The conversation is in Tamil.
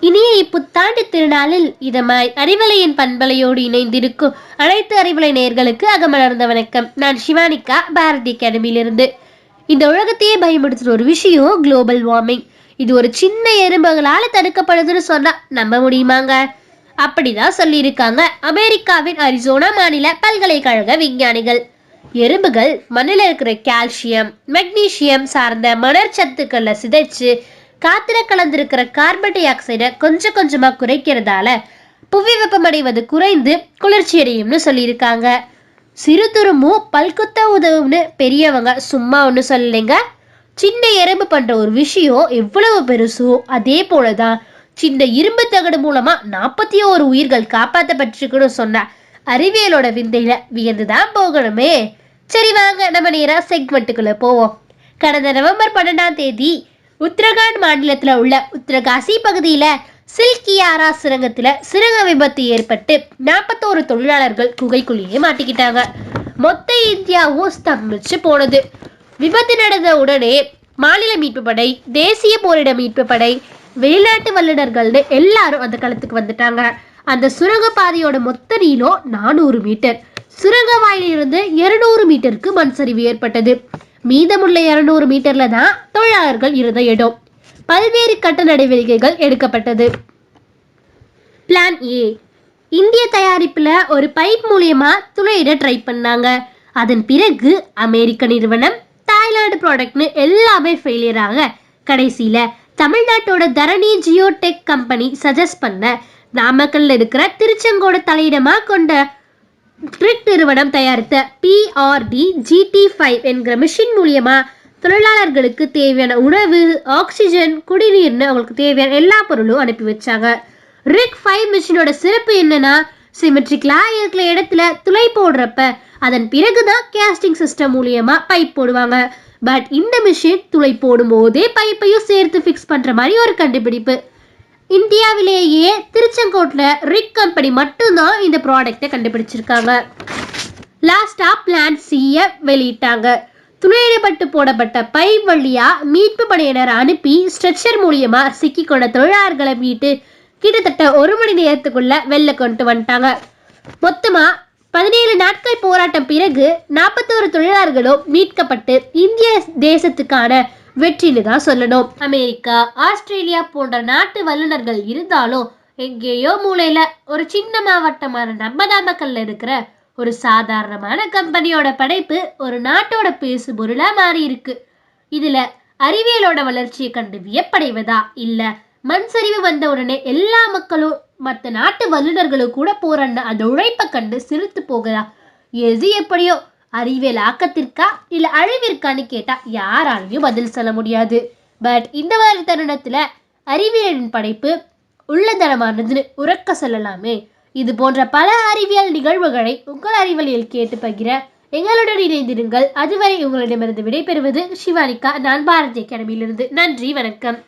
இனிய இப்புத்தாண்டு திருநாளில் இதமாய் அறிவலையின் பண்பலையோடு இணைந்திருக்கும் அனைத்து அறிவலை நேயர்களுக்கு அகமலர்ந்த வணக்கம். நான் சிவானிகா பாரதி அகாடமியிலிருந்து. இந்த உலகத்தையே பயமுடுத்துற ஒரு விஷயம் குளோபல் வார்மிங். இது ஒரு சின்ன எறும்புகளால் தடுக்கப்படுதுன்னு சொன்னால் நம்ப முடியுமாங்க? அப்படிதான் சொல்லியிருக்காங்க அமெரிக்காவின் அரிசோனா மாநில பல்கலைக்கழக விஞ்ஞானிகள். எறும்புகள் மண்ணில் இருக்கிற கால்சியம் மெக்னீசியம் சார்ந்த மணற்சத்துக்களை சிதைச்சு காத்துல கலந்திருக்கிற கார்பன் டை ஆக்சைடை கொஞ்சம் கொஞ்சமா குறைக்கிறதால புவி வெப்பமடைவது குறைந்து குளிர்ச்சி அடையும்னு சொல்லியிருக்காங்க. சிறு துருமும் பல்குத்த உதவும்னு பெரியவங்க சும்மா ஒன்றும் சொல்லலைங்க. சின்ன எறும்பு பண்ற ஒரு விஷயம் எவ்வளவு பெருசோ அதே போலதான் சின்ன இரும்பு தகடு மூலமா நாற்பத்தி ஓரு உயிர்கள் காப்பாற்றப்பட்டிருக்குன்னு சொன்ன அறிவியலோட விந்தையில வியந்துதான் போகணுமே. சரி வாங்க நம்ம நேரா செக்மெண்ட்டுக்குள்ள போவோம். கடந்த நவம்பர் பன்னெண்டாம் தேதி உத்தரகாண்ட் மாநிலத்தில் உள்ள உத்தரகாசி பகுதியில் சில்கியாரா சுரங்கத்தில் சுரங்க விபத்து ஏற்பட்டு நாற்பத்தோரு தொழிலாளர்கள் குகைக்குள்ளேயே மாட்டிக்கிட்டாங்க. மொத்த இந்தியாவும் ஸ்தம்பிச்சு போனது. விபத்து நடந்த உடனே மாநில மீட்பு படை தேசிய போரிட மீட்பு படை வெளிநாட்டு வல்லுநர்கள்னு எல்லாரும் அந்த களத்துக்கு வந்துட்டாங்க. அந்த சுரங்க பாதையோட மொத்த நீளம் நானூறு மீட்டர். சுரங்க வாயிலிருந்து இருநூறு மீட்டருக்கு மண் சரிவு ஏற்பட்டது. மீதமுள்ள இருநூறு மீட்டர்ல தான் தொழிலாளர்கள் இருந்த இடம். பல்வேறு கட்ட நடவடிக்கைகள் எடுக்கப்பட்டது. பிளான் ஏ இந்திய தயாரிப்புல ஒரு பைப் மூலியமா துளையிட ட்ரை பண்ணாங்க. அதன் பிறகு அமெரிக்க நிறுவனம் தாய்லாந்து ப்ராடக்ட்னு எல்லாமே ஃபெயிலியர் ஆக கடைசியில தமிழ்நாட்டோட தரணி ஜியோடெக் கம்பெனி சஜஸ்ட் பண்ண நாமக்கல்ல இருக்கிற திருச்செங்கோடு தலையிடமா கொண்ட ட்ரிக் நிறுவனம் தயாரித்த பிஆர்டி ஜிடி ஃபைவ் என்கிற மிஷின் மூலியமா தொழிலாளர்களுக்கு தேவையான உணவு ஆக்சிஜன் குடிநீர்னு அவங்களுக்கு தேவையான எல்லா பொருளும் அனுப்பி வச்சாங்க. ரிக் ஃபைவ் மிஷினோட சிறப்பு என்னன்னா சிமெட்ரிக்கலா இருக்கிற இடத்துல துளை போடுறப்ப அதன் பிறகுதான் கேஸ்டிங் சிஸ்டம் மூலியமா பைப் போடுவாங்க. பட் இந்த மிஷின் துளை போடும் போதே பைப்பையும் சேர்த்து ஃபிக்ஸ் பண்ற மாதிரி ஒரு கண்டுபிடிப்பு. இந்தியாவிலேயே திருச்செங்கோட்டில் ரிக் கம்பெனி மட்டும்தான் இந்த ப்ராடக்டை கண்டுபிடிச்சிருக்காங்க. லாஸ்டா பிளான் சியை வெளியிட்டாங்க. துணையிடப்பட்டு போடப்பட்ட பை வழியா மீட்பு படையினர் அனுப்பி ஸ்ட்ரெச்சர் மூலியமா சிக்கிக்கொண்ட தொழிலாளர்களை மீட்டு கிட்டத்தட்ட ஒரு மணி நேரத்துக்குள்ள வெளில கொண்டு வந்துட்டாங்க. மொத்தமா பதினேழு நாட்கள் போராட்டம் பிறகு நாற்பத்தோரு தொழிலாளர்களும் மீட்கப்பட்டு இந்திய தேசத்துக்கான வெற்றின்னு தான் சொல்லணும். அமெரிக்கா ஆஸ்திரேலியா போன்ற நாட்டு வல்லுநர்கள் இருந்தாலும் எங்கேயோ மூளையில் ஒரு சின்ன மாவட்டமான நம்ம நாமக்கல்ல இருக்கிற ஒரு சாதாரணமான கம்பெனியோட படைப்பு ஒரு நாட்டோட பேசு பொருளா மாறி இருக்கு இதுல அறிவியலோட வளர்ச்சியை கண்டு வியப்படைவதா இல்ல மண் சரிவு வந்த உடனே எல்லா மக்களும் மற்ற நாட்டு வல்லுநர்களும் கூட போராடின அந்த உழைப்பை கண்டு சிரித்து போகிறா. எது எப்படியோ அறிவியல் ஆக்கத்திற்கா இல்ல அழிவிற்கான்னு கேட்டா யாராலையும் பதில் சொல்ல முடியாது. பட் இந்த மாதிரி தருணத்துல அறிவியலின் படைப்பு உள்ளதனமானதுன்னு உறக்க சொல்லலாமே. இது போன்ற பல அறிவியல் நிகழ்வுகளை உங்கள் அறிவியலில் கேட்டு பகிர எங்களுடன் இணைந்திருங்கள். அதுவரை உங்களிடமிருந்து விடைபெறுவது சிவானிகா நான் பாரதி அகாடமியிலிருந்து. நன்றி வணக்கம்.